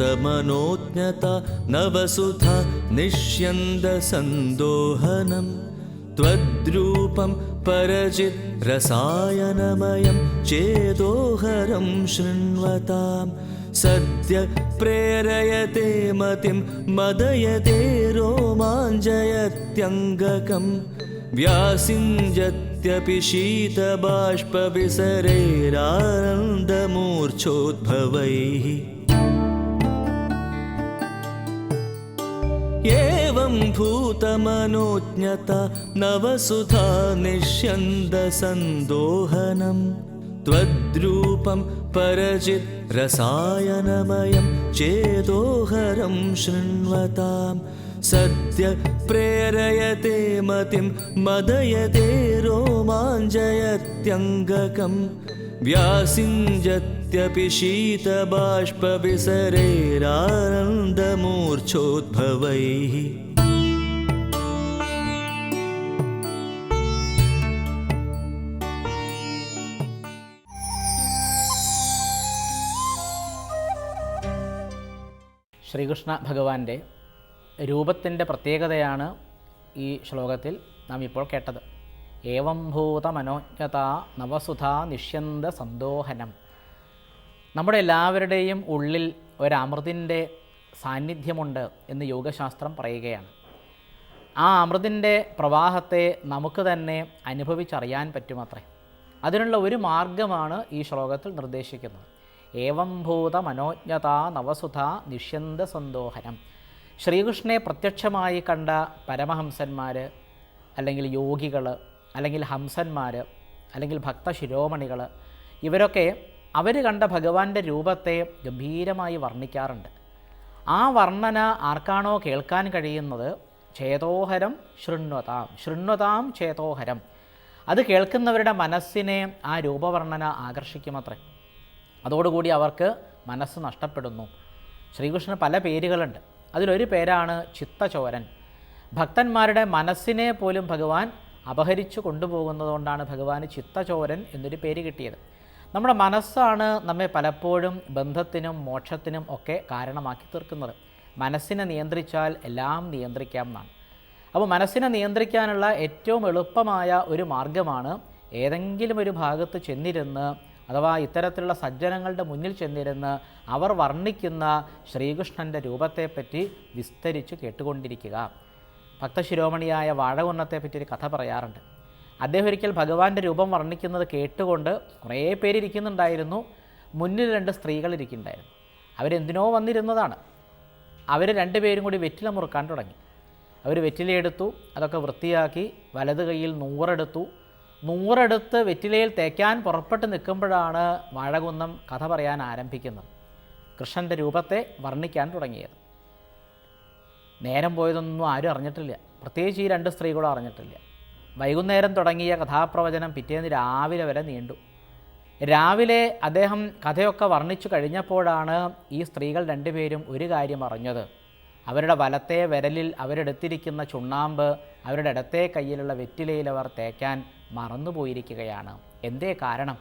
यवम्भूतमनोज्ञता नवसुधा निष्यन्दसन्दोहनम् त्वद्रूपं परचित् चेदोहरं शृण्वतां सद्य प्रेरयते मतिं मदयते रोमाञ्जयत्यङ्गकम्। व्यासिञ्जत्यपि शीतबाष्पविसरैरानन्दमूर्च्छोद्भवैः एवं भूतमनोज्ञता नवसुधा निष्यन्दसन्दोहनम् त्वद्रूपं परचित् रसायनमयं चेदोहरं शृण्वताम् सद्य प्रेरयते मतिं मदयते रोमाञ्जयत्यङ्गकम् व्यासिञ्जत्यपि शीतबाष्पविसरैरानन्दमूर्च्छोद्भवैः ശ്രീകൃഷ്ണ ഭഗവാന്റെ രൂപത്തിൻ്റെ പ്രത്യേകതയാണ് ഈ ശ്ലോകത്തിൽ നാം ഇപ്പോൾ കേട്ടത് ഏവം ഭൂത മനോജ്ഞത നവസുധ നിഷ്യന്ത സന്തോഹനം നമ്മുടെ എല്ലാവരുടെയും ഉള്ളിൽ ഒരമൃതിന്റെ സാന്നിധ്യമുണ്ട് എന്ന് യോഗശാസ്ത്രം പറയുകയാണ്. ആ അമൃതിന്റെ പ്രവാഹത്തെ നമുക്ക് തന്നെ അനുഭവിച്ചറിയാൻ പറ്റുമത്രേ. അതിനുള്ള ഒരു മാർഗമാണ് ഈ ശ്ലോകത്തിൽ നിർദ്ദേശിക്കുന്നത്. ഏവം ഭൂത മനോജ്ഞത നവസുധ നിഷ്യന്ത സന്തോഹനം. ശ്രീകൃഷ്ണനെ പ്രത്യക്ഷമായി കണ്ട പരമഹംസന്മാർ അല്ലെങ്കിൽ യോഗികൾ അല്ലെങ്കിൽ ഹംസന്മാർ അല്ലെങ്കിൽ ഭക്തശിരോമണികൾ ഇവരൊക്കെ അവർ കണ്ട ഭഗവാന്റെ രൂപത്തെ ഗംഭീരമായി വർണിക്കാറുണ്ട്. ആ വർണന ആർക്കാണോ കേൾക്കാൻ കഴിയുന്നത്? ചേതോഹരം ശൃണ്വതാം. ശൃണ്വതാം ചേതോഹരം അത് കേൾക്കുന്നവരുടെ മനസ്സിനെ ആ രൂപവർണന ആകർഷിക്കുമത്രേ. അതോടുകൂടി അവർക്ക് മനസ്സ് നഷ്ടപ്പെടുന്നു. ശ്രീകൃഷ്ണന് പല പേരുകളുണ്ട്. അതിലൊരു പേരാണ് ചിത്തചോരൻ. ഭക്തന്മാരുടെ മനസ്സിനെ പോലും ഭഗവാൻ അപഹരിച്ചു കൊണ്ടുപോകുന്നതുകൊണ്ടാണ് ഭഗവാന് ചിത്തചോരൻ എന്നൊരു പേര് കിട്ടിയത്. നമ്മുടെ മനസ്സാണ് നമ്മെ പലപ്പോഴും ബന്ധത്തിനും മോക്ഷത്തിനും ഒക്കെ കാരണമാക്കി തീർക്കുന്നത്. മനസ്സിനെ നിയന്ത്രിച്ചാൽ എല്ലാം നിയന്ത്രിക്കാം എന്നാണ്. അപ്പോൾ മനസ്സിനെ നിയന്ത്രിക്കാനുള്ള ഏറ്റവും എളുപ്പമായ ഒരു മാർഗമാണ് ഏതെങ്കിലും ഒരു ഭാഗത്ത് ചെന്നിരുന്ന് അഥവാ ഇത്തരത്തിലുള്ള സജ്ജനങ്ങളുടെ മുന്നിൽ ചെന്നിരുന്ന് അവർ വർണിക്കുന്ന ശ്രീകൃഷ്ണന്റെ രൂപത്തെപ്പറ്റി വിസ്തരിച്ച് കേട്ടുകൊണ്ടിരിക്കുക. ഭക്തശിരോമണിയായ വാഴകുന്നത്തെപ്പറ്റി ഒരു കഥ പറയാറുണ്ട്. അദ്ദേഹം ഒരിക്കൽ ഭഗവാന്റെ രൂപം വർണിക്കുന്നത് കേട്ടുകൊണ്ട് കുറേ പേരിരിക്കുന്നുണ്ടായിരുന്നു മുന്നിൽ രണ്ട് സ്ത്രീകൾ ഇരിക്കുന്നുണ്ടായിരുന്നു. അവരെന്തിനോ വന്നിരുന്നതാണ്. അവർ രണ്ടുപേരും കൂടി വെറ്റില മുറുക്കാൻ തുടങ്ങി. അവർ വെറ്റിലയെടുത്തു അതൊക്കെ വൃത്തിയാക്കി വലത് കൈയിൽ നൂറെടുത്തു. നൂറെടുത്ത് വെറ്റിലയിൽ തേക്കാൻ പുറപ്പെട്ട് നിൽക്കുമ്പോഴാണ് വാഴകുന്നം കഥ പറയാൻ ആരംഭിക്കുന്നത്. കൃഷ്ണന്റെ രൂപത്തെ വർണിക്കാൻ തുടങ്ങിയത്. നേരം പോയതൊന്നും ആരും അറിഞ്ഞിട്ടില്ല. പ്രത്യേകിച്ച് ഈ രണ്ട് സ്ത്രീകളും അറിഞ്ഞിട്ടില്ല. വൈകുന്നേരം തുടങ്ങിയ കഥാപ്രവചനം പിറ്റേന്ന് രാവിലെ വരെ നീണ്ടു. രാവിലെ അദ്ദേഹം കഥയൊക്കെ വർണിച്ചു കഴിഞ്ഞപ്പോഴാണ് ഈ സ്ത്രീകൾ രണ്ടുപേരും ഒരു കാര്യം അറിഞ്ഞത്. അവരുടെ വലത്തെ വിരലിൽ അവരെടുത്തിരിക്കുന്ന ചുണ്ണാമ്പ് അവരുടെ ഇടത്തെ കയ്യിലുള്ള വെറ്റിലയിൽ അവർ തേക്കാൻ മറന്നുപോയിരിക്കുകയാണ്. എന്തേ കാരണം?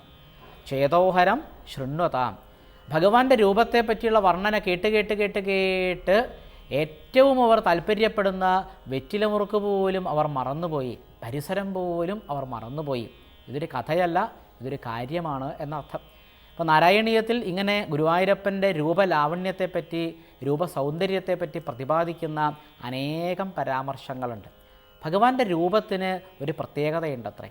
ചേതോഹരം ശൃണ്വതാം. ഭഗവാന്റെ രൂപത്തെ പറ്റിയുള്ള വർണന കേട്ട് കേട്ട് കേട്ട് കേട്ട് ഏറ്റവും അവർ താല്പര്യപ്പെടുന്ന വെറ്റില മുറുക്ക് പോലും അവർ മറന്നുപോയി. പരിസരം പോലും അവർ മറന്നുപോയി. ഇതൊരു കഥയല്ല ഇതൊരു കാര്യമാണ് എന്നർത്ഥം. അപ്പോൾ നാരായണീയത്തിൽ ഇങ്ങനെ ഗുരുവായൂരപ്പന്റെ രൂപലാവണ്യത്തെപ്പറ്റി രൂപസൗന്ദര്യത്തെപ്പറ്റി പ്രതിപാദിക്കുന്ന അനേകം പരാമർശങ്ങളുണ്ട്. ഭഗവാന്റെ രൂപത്തിന് ഒരു പ്രത്യേകതയുണ്ടത്രേ.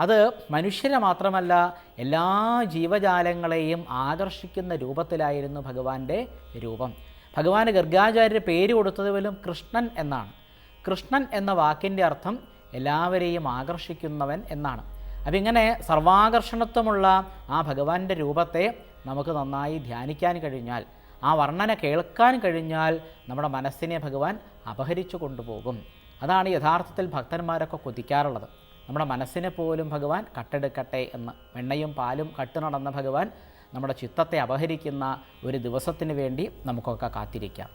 അത് മനുഷ്യരെ മാത്രമല്ല എല്ലാ ജീവജാലങ്ങളെയും ആകർഷിക്കുന്ന രൂപത്തിലായിരുന്നു ഭഗവാന്റെ രൂപം. ഭഗവാന് ഗർഗാചാര്യർ പേര് കൊടുത്തത് പോലും കൃഷ്ണൻ എന്നാണ്. കൃഷ്ണൻ എന്ന വാക്കിന്റെ അർത്ഥം എല്ലാവരെയും ആകർഷിക്കുന്നവൻ എന്നാണ്. അപ്പം ഇങ്ങനെ സർവാകർഷണത്വമുള്ള ആ ഭഗവാന്റെ രൂപത്തെ നമുക്ക് നന്നായി ധ്യാനിക്കാൻ കഴിഞ്ഞാൽ ആ വർണന കേൾക്കാൻ കഴിഞ്ഞാൽ നമ്മുടെ മനസ്സിനെ ഭഗവാൻ അപഹരിച്ചു കൊണ്ടുപോകും. അതാണ് യഥാർത്ഥത്തിൽ ഭക്തന്മാരൊക്കെ കൊതിക്കാറുള്ളത്. നമ്മുടെ മനസ്സിനെ പോലും ഭഗവാൻ കട്ടെടുക്കട്ടെ എന്ന് വെണ്ണയും പാലും കട്ടു നടന്ന ഭഗവാൻ നമ്മുടെ ചിത്തത്തെ അപഹരിക്കുന്ന ഒരു ദിവസത്തിന് വേണ്ടി നമുക്കൊക്കെ കാത്തിരിക്കാം.